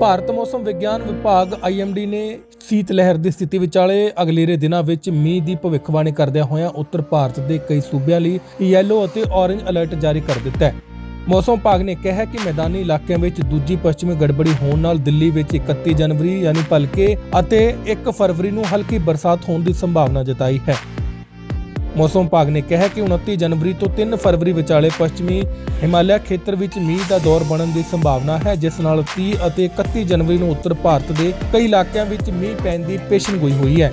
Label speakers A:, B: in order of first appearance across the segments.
A: ਭਾਰਤ ਮੌਸਮ ਵਿਗਿਆਨ ਵਿਭਾਗ IMD ਨੇ ਸੀਤ ਲਹਿਰ ਦੀ ਸਥਿਤੀ ਵਿਚਾਲੇ ਅਗਲੇਰੇ ਦਿਨਾਂ ਵਿੱਚ ਮੀਂਹ ਦੀ ਭਵਿੱਖਬਾਣੀ ਕਰਦਿਆਂ ਹੋਇਆਂ ਉੱਤਰ ਭਾਰਤ ਦੇ ਕਈ ਸੂਬਿਆਂ ਲਈ ਯੈਲੋ ਅਤੇ ਔਰੇਂਜ ਅਲਰਟ ਜਾਰੀ ਕਰ ਦਿੱਤਾ ਹੈ। ਮੌਸਮ ਵਿਭਾਗ ਨੇ ਕਿਹਾ ਹੈ ਕਿ ਮੈਦਾਨੀ ਇਲਾਕਿਆਂ ਵਿੱਚ ਦੂਜੀ ਪੱਛਮੀ ਗੜਬੜੀ ਹੋਣ ਨਾਲ ਦਿੱਲੀ ਵਿੱਚ 31 ਜਨਵਰੀ ਯਾਨੀ ਭਲਕੇ ਅਤੇ 1 ਫਰਵਰੀ ਨੂੰ ਹਲਕੀ ਬਰਸਾਤ ਹੋਣ ਦੀ ਸੰਭਾਵਨਾ ਜਤਾਈ ਹੈ। ਮੌਸਮ ਵਿਭਾਗ ਨੇ ਕਿਹਾ ਕਿ 29 ਜਨਵਰੀ ਤੋਂ 3 ਫਰਵਰੀ ਵਿਚਾਲੇ ਪੱਛਮੀ ਹਿਮਾਲਿਆ ਖੇਤਰ ਵਿੱਚ ਮੀਂਹ ਦਾ ਦੌਰ ਬਣਨ ਦੀ ਸੰਭਾਵਨਾ ਹੈ, ਜਿਸ ਨਾਲ 30 ਅਤੇ 31 ਜਨਵਰੀ ਨੂੰ ਉੱਤਰ ਭਾਰਤ ਦੇ ਕਈ ਇਲਾਕਿਆਂ ਵਿੱਚ ਮੀਂਹ ਪੈਣ ਦੀ ਪੇਸ਼ਨਗੋਈ ਹੋਈ ਹੈ।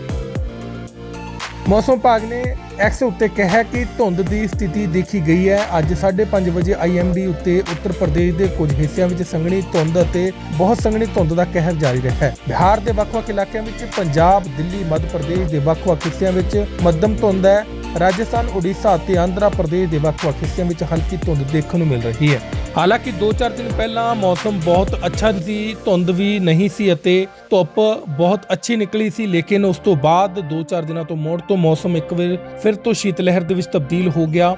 A: ਮੌਸਮ ਵਿਭਾਗ ਨੇ ਐਕਸ ਉੱਤੇ ਕਿਹਾ ਕਿ ਧੁੰਦ ਦੀ ਸਥਿਤੀ ਦੇਖੀ ਗਈ ਹੈ। ਅੱਜ 5:30 ਵਜੇ ਆਈਐਮਡੀ ਉੱਤੇ ਉੱਤਰ ਪ੍ਰਦੇਸ਼ ਦੇ ਕੁਝ ਹਿੱਸਿਆਂ ਵਿੱਚ ਸੰਘਣੀ ਧੁੰਦ ਅਤੇ ਬਹੁਤ ਸੰਘਣੀ ਧੁੰਦ ਦਾ ਕਹਿਰ ਜਾਰੀ ਰਿਹਾ ਹੈ। ਬਿਹਾਰ ਦੇ ਵੱਖ-ਵੱਖ ਇਲਾਕਿਆਂ ਵਿੱਚ ਪੰਜਾਬ, ਦਿੱਲੀ, ਮੱਧ ਪ੍ਰਦੇਸ਼ ਦੇ ਵੱਖ-ਵੱਖ ਹਿੱਸਿਆਂ ਵਿੱਚ ਮੱਧਮ ਧੁੰਦ ਹੈ। ਰਾਜਸਥਾਨ, ਉੜੀਸਾ ਅਤੇ ਆਂਧਰਾ ਪ੍ਰਦੇਸ਼ ਦੇ ਵੱਖ-ਵੱਖ ਹਿੱਸਿਆਂ ਵਿੱਚ ਹਲਕੀ ਧੁੰਦ ਦੇਖਣ ਨੂੰ ਮਿਲ ਰਹੀ ਹੈ। ਹਾਲਾਂਕਿ 2-4 ਦਿਨ ਪਹਿਲਾਂ ਮੌਸਮ ਬਹੁਤ ਅੱਛਾ ਸੀ, ਧੁੰਦ ਵੀ ਨਹੀਂ ਸੀ ਅਤੇ ਧੁੱਪ ਬਹੁਤ ਅੱਛੀ ਨਿਕਲੀ ਸੀ, ਲੇਕਿਨ ਉਸ ਤੋਂ ਬਾਅਦ 2-4 ਦਿਨਾਂ ਤੋਂ ਮੋੜ ਤੋਂ ਮੌਸਮ ਇੱਕ ਵਾਰ ਫਿਰ ਤੋਂ ਸ਼ੀਤ ਲਹਿਰ ਦੇ ਵਿੱਚ ਤਬਦੀਲ ਹੋ ਗਿਆ।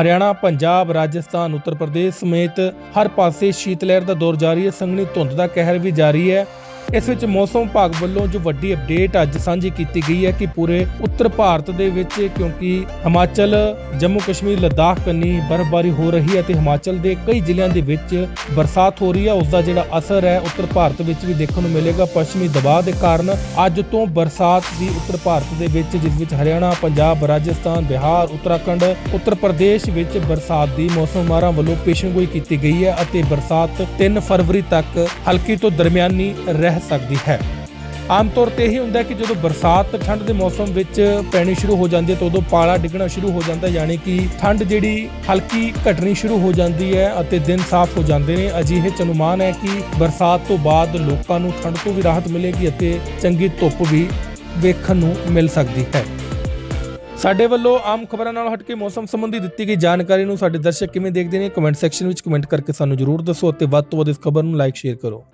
A: ਹਰਿਆਣਾ, ਪੰਜਾਬ, ਰਾਜਸਥਾਨ, ਉੱਤਰ ਪ੍ਰਦੇਸ਼ ਸਮੇਤ ਹਰ ਪਾਸੇ ਸ਼ੀਤ ਲਹਿਰ ਦਾ ਦੌਰ ਜਾਰੀ ਹੈ। ਸੰਘਣੀ ਧੁੰਦ ਦਾ ਕਹਿਰ ਵੀ ਜਾਰੀ ਹੈ। ਇਸ ਵਿੱਚ ਮੌਸਮ ਵਿਭਾਗ ਵੱਲੋਂ ਜੋ ਵੱਡੀ ਅਪਡੇਟ ਅੱਜ ਸਾਂਝੀ ਕੀਤੀ ਗਈ ਹੈ ਕਿ ਪੂਰੇ ਉੱਤਰ ਭਾਰਤ ਦੇ ਵਿੱਚ ਕਿਉਂਕਿ ਹਿਮਾਚਲ, ਜੰਮੂ ਕਸ਼ਮੀਰ, ਲਦਾਖ, ਕੰਨੀ ਬਰਫ਼ਬਾਰੀ ਹੋ ਰਹੀ ਹੈ ਤੇ ਹਿਮਾਚਲ ਦੇ ਕਈ ਜ਼ਿਲ੍ਹਿਆਂ ਦੇ ਵਿੱਚ ਬਰਸਾਤ ਹੋ ਰਹੀ ਹੈ। ਉਸ ਦਾ ਜਿਹੜਾ ਅਸਰ ਹੈ ਉੱਤਰ ਭਾਰਤ ਵਿੱਚ ਵੀ ਦੇਖਣ ਨੂੰ ਮਿਲੇਗਾ। ਪੱਛਮੀ ਦਬਾਅ ਦੇ ਕਾਰਨ ਅੱਜ ਤੋਂ ਬਰਸਾਤ ਦੀ ਉੱਤਰ ਭਾਰਤ ਦੇ ਵਿੱਚ, ਜਿਸ ਵਿੱਚ ਹਰਿਆਣਾ, ਪੰਜਾਬ, ਰਾਜਸਥਾਨ, ਬਿਹਾਰ, ਉੱਤਰਾਖੰਡ, ਉੱਤਰ ਪ੍ਰਦੇਸ਼ ਵਿੱਚ ਬਰਸਾਤ ਦੀ ਮੌਸਮ ਮਾਰਾਂ ਵੱਲੋਂ ਪੇਸ਼ਗੋਈ ਕੀਤੀ ਗਈ ਹੈ ਅਤੇ ਬਰਸਾਤ 3 ਫਰਵਰੀ ਤੱਕ ਹਲਕੀ ਤੋਂ ਦਰਮਿਆਨੀ ਰਹਿ ਸਕਦੀ ਹੈ। ਆਮ ਤੌਰ ਤੇ ਇਹ ਹੁੰਦਾ ਕਿ ਜਦੋਂ ਬਰਸਾਤ ਠੰਡ ਦੇ ਮੌਸਮ ਵਿੱਚ ਪੈਣੀ ਸ਼ੁਰੂ ਹੋ ਜਾਂਦੀ ਹੈ ਤਾਂ ਉਦੋਂ ਪਾਲਾ ਡਿੱਗਣਾ ਸ਼ੁਰੂ ਹੋ ਜਾਂਦਾ ਯਾਨੀ ਕਿ ਠੰਡ ਜਿਹੜੀ ਹਲਕੀ ਘਟਣੀ ਸ਼ੁਰੂ ਹੋ ਜਾਂਦੀ ਹੈ ਅਤੇ ਦਿਨ ਸਾਫ਼ ਹੋ ਜਾਂਦੇ ਨੇ। ਅਜਿਹੇ ਚ ਅਨੁਮਾਨ ਹੈ ਕਿ ਬਰਸਾਤ ਤੋਂ ਬਾਅਦ ਲੋਕਾਂ ਨੂੰ ਠੰਡ ਤੋਂ ਵੀ ਰਾਹਤ ਮਿਲੇਗੀ ਅਤੇ ਚੰਗੀ ਧੁੱਪ ਵੀ ਵੇਖਣ ਨੂੰ ਮਿਲ ਸਕਦੀ ਹੈ। ਸਾਡੇ ਵੱਲੋਂ ਆਮ ਖਬਰਾਂ ਨਾਲ ਹਟ ਕੇ ਮੌਸਮ ਸੰਬੰਧੀ ਦਿੱਤੀ ਗਈ ਜਾਣਕਾਰੀ ਨੂੰ ਸਾਡੇ ਦਰਸ਼ਕ ਕਿਵੇਂ ਦੇਖਦੇ ਨੇ, ਕਮੈਂਟ ਸੈਕਸ਼ਨ ਵਿੱਚ ਕਮੈਂਟ ਕਰਕੇ ਸਾਨੂੰ ਜਰੂਰ ਦੱਸੋ ਅਤੇ ਵੱਧ ਤੋਂ ਵੱਧ ਇਸ ਖਬਰ ਨੂੰ ਲਾਈਕ, ਸ਼ੇਅਰ ਕਰੋ।